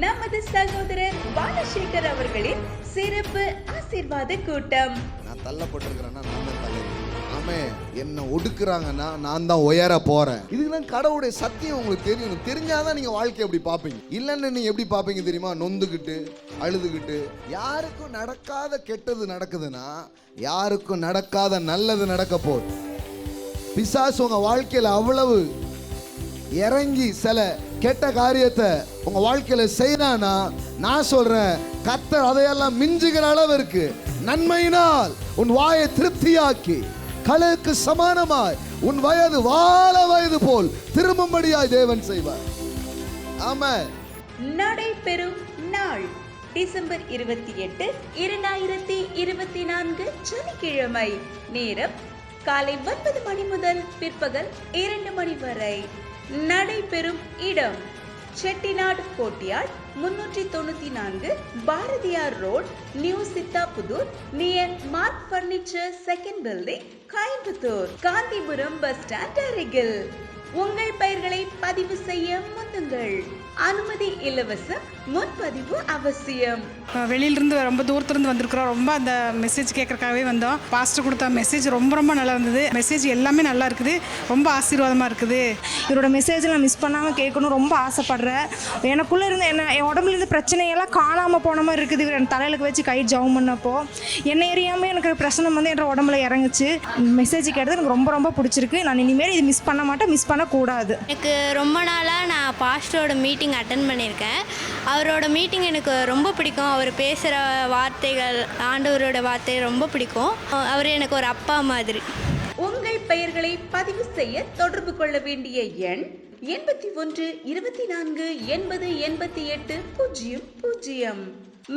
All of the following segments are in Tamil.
நமது சகோதரர் பாலசேகர் அவர்களின் சிறப்பு ஆசீர்வாத கூட்டம். நான் தள்ளப்பட்டிருக்கிறேன்னா நான் தான் தலைவர் அவன் ஒடுக்குறாங்கன்னா நான் தான் உயர போறேன். இதுதான் கடவுளுடைய சத்தியம் உங்களுக்கு தெரியும் தெரிஞ்சாதான் நீங்க வாழ்க்கை எப்படி பார்ப்பீங்க. இல்லைன்னு நீங்க எப்படி பார்ப்பீங்க தெரியுமா? நொந்துக்கிட்டு அழுதுகிட்டு யாருக்கும் நடக்காத கெட்டது நடக்குதுன்னா யாருக்கும் நடக்காத நல்லது நடக்க போகுது பிசாஸ் உங்க வாழ்க்கையில் அவ்வளவு இறங்கி சில கெட்ட காரியத்தை உங்க வாழ்க்கையில செய்யறானா நான் சொல்றேன் கத்தர் அதையெல்லாம் மிஞ்சுகிற அளவு இருக்கு நன்மையினால் உன் வாயை திருப்தியாக்கி கழுக்கு சமானமாய் உன் வயது வாழ வயது போல் திரும்பும்படியாய் தேவன் செய்வார். ஆமா நடைபெறும் நாள் டிசம்பர் இருபத்தி எட்டு இரண்டாயிரத்தி இருபத்தி நான்கு சனிக்கிழமை நேரம் காலை ஒன்பது மணி முதல் பிற்பகல் இரண்டு மணி வரை. நடைபெறும் இடம். செட்டிநாடு கோட்டியார் முன்னூற்றி தொண்ணூத்தி நான்கு Bharathiyar road new Siddhapudur near Mark furniture second building Coimbatore. Gandhipuram bus stand அருகில். உங்கள் பெயர்களை பதிவு செய்ய முந்துங்கள். அனுமதி இலவசம் முன்பதிவு அவசியம். வெளியிலிருந்து ரொம்ப தூரத்துலேருந்து வந்திருக்கிறோம். ரொம்ப அந்த மெசேஜ் கேட்கறக்காகவே வந்தோம். பாஸ்டர் கொடுத்த மெசேஜ் ரொம்ப ரொம்ப நல்லா இருந்தது. மெசேஜ் எல்லாமே நல்லா இருக்குது. ரொம்ப ஆசீர்வாதமாக இருக்குது. இவரோட மெசேஜ் நான் மிஸ் பண்ணாமல் கேட்கணும் ரொம்ப ஆசைப்படுறேன். எனக்குள்ளே இருந்த என்ன என் உடம்புல இருந்த பிரச்சனையெல்லாம் காணாமல் போன மாதிரி இருக்குது. இவர் என் தலையில வச்சு கை ஜவம் பண்ணப்போ என்னை எறியாமல் எனக்கு பிரச்சனை வந்து என் உடம்புல இறங்குச்சு. மெசேஜ் கேட்டது எனக்கு ரொம்ப ரொம்ப பிடிச்சிருக்கு. நான் இனிமேல் இது மிஸ் பண்ண மாட்டேன். மிஸ் பண்ணக்கூடாது. எனக்கு ரொம்ப நாளாக நான் பாஸ்டரோட மீட்டிங் அட்டன் பண்ணியிருக்கேன். அவரோட மீட்டிங் எனக்கு ரொம்ப பிடிக்கும். அவர் பேசுகிற வார்த்தைகள் ஆண்டவரோட வார்த்தை ரொம்ப பிடிக்கும். அவர் எனக்கு ஒரு அப்பா மாதிரி. உங்கள் பெயர்களை பதிவு செய்ய தொடர்பு கொள்ள வேண்டிய எண் எண்பத்தி ஒன்று இருபத்தி நான்கு எண்பது எண்பத்தி எட்டு பூஜ்ஜியம் பூஜ்ஜியம்.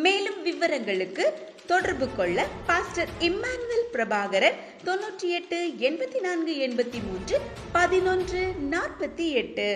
மேலும் விவரங்களுக்கு தொடர்பு கொள்ள பாஸ்டர் இம்மானுவேல் பிரபாகரன் தொன்னூற்றி எட்டு எண்பத்தி நான்கு எண்பத்தி மூன்று பதினொன்று நாற்பத்தி எட்டு.